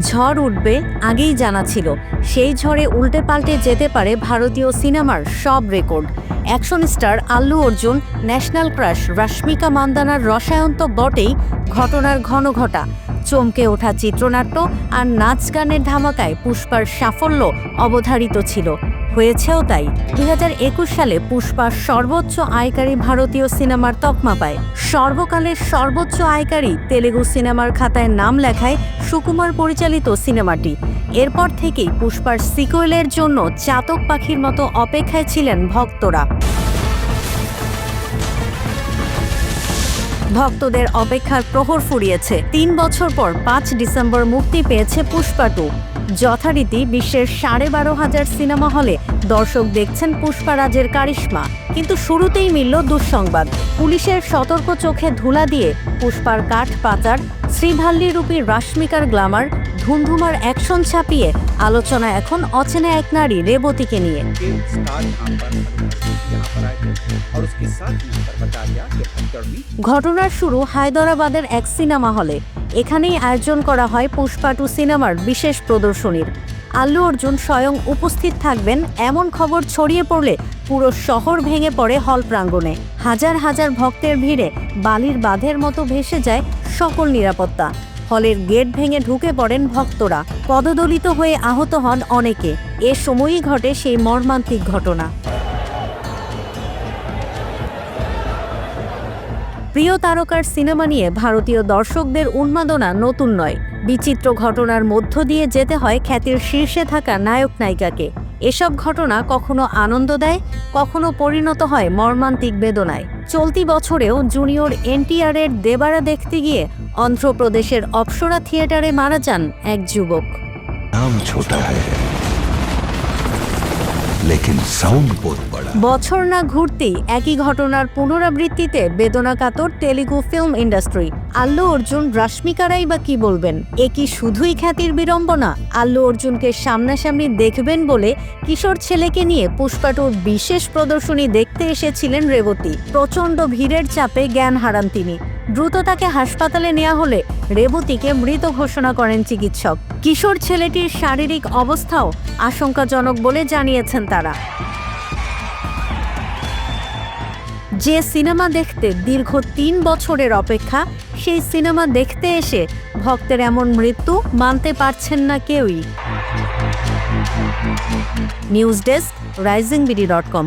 ঝড় উঠবে আগেই জানা ছিল। সেই ঝড়ে উল্টে পাল্টে যেতে পারে ভারতীয় সিনেমার সব record. Action star Allu Arjun, national crush, Rashmika মান্দানার রসায়ন তো বটেই, ঘটনার ঘন ঘটা। চমকে ওঠা চিত্রনাট্য আর নাচ গানের ধামাকায় পুষ্পার সাফল্য অবধারিত ছিল। হয়েছেও তাই দু হাজার একুশ সালে পুষ্পা সর্বোচ্চ আয়কারী ভারতীয় সিনেমার তকমা পায়। সর্বকালের সর্বোচ্চ আয়কারী তেলেগু সিনেমার খাতায় নাম লেখায় সুকুমার পরিচালিত সিনেমাটি। এরপর থেকেই পুষ্পার সিকুয়েলের জন্য চাতক পাখির মতো অপেক্ষায় ছিলেন ভক্তরা। ভক্তদের অপেক্ষার প্রহর ফুরিয়েছে। তিন বছর পর পাঁচ ডিসেম্বর মুক্তি পেয়েছে পুষ্পা টু। যথারীতি বিশ্বের সাড়ে বারো হাজার সিনেমা হলে দর্শক দেখছেন পুষ্পারাজের কারিশ্মা। কিন্তু শুরুতেই মিলল দুঃসংবাদ। পুলিশের সতর্ক চোখে ধুলা দিয়ে পুষ্পার কাঠ পাচার, শ্রীভাল্লি রূপী রাশ্মিকার গ্লামার, ধুমধুমার অ্যাকশন ছাপিয়ে আলোচনা এখন অচেনা এক নারী রেবতীকে নিয়ে। ঘটনার শুরু হায়দরাবাদের এক সিনেমা হলে। এখানেই আয়োজন করা হয় পুষ্পা টু সিনেমার বিশেষ প্রদর্শনীর। আল্লু অর্জুন স্বয়ং উপস্থিত থাকবেন, এমন খবর ছড়িয়ে পড়লে পুরো শহর ভেঙে পড়ে হল প্রাঙ্গণে। হাজার হাজার ভক্তের ভিড়ে বালির বাঁধের মতো ভেসে যায় সকল নিরাপত্তা। হলের গেট ভেঙে ঢুকে পড়েন ভক্তরা। পদদলিত হয়ে আহত হন অনেকে। এ সময়ই ঘটে সেই মর্মান্তিক ঘটনা। প্রিয় তারকার সিনেমা নিয়ে ভারতীয় দর্শকদের উন্মাদনা নতুন নয়। বিচিত্র ঘটনার মধ্য দিয়ে যেতে হয় খ্যাতির শীর্ষে থাকা নায়ক নায়িকাকে। এসব ঘটনা কখনো আনন্দ দেয়, কখনো পরিণত হয় মর্মান্তিক বেদনায়। চলতি বছরেও জুনিয়র এনটিআরের দেবারা দেখতে গিয়ে অন্ধ্রপ্রদেশের অপসরা থিয়েটারে মারা যান এক যুবক। নাম ছোটা বছর না ঘুরতেই একই ঘটনার পুনরাবৃত্তিতে বেদনাকাতর তেলুগু ফিল্ম ইন্ডাস্ট্রি। আল্লু অর্জুন, রাশ্মিকারাই বা কি বলবেন? এ কি শুধুই খ্যাতির বিড়ম্বনা? আল্লু অর্জুনকে সামনাসামনি দেখবেন বলে কিশোর ছেলেকে নিয়ে পুষ্পাটুর বিশেষ প্রদর্শনী দেখতে এসেছিলেন রেবতী। প্রচণ্ড ভিড়ের চাপে জ্ঞান হারান তিনি। দ্রুত তাকে হাসপাতালে নেওয়া হলে রেবতীকে মৃত ঘোষণা করেন চিকিৎসক। কিশোর ছেলেটির শারীরিক অবস্থাও আশঙ্কাজনক বলে জানিয়েছেন তারা। যে সিনেমা দেখতে দীর্ঘ তিন বছরের অপেক্ষা, সেই সিনেমা দেখতে এসে ভক্তের এমন মৃত্যু মানতে পারছেন না কেউই। News desk rising BD dot com.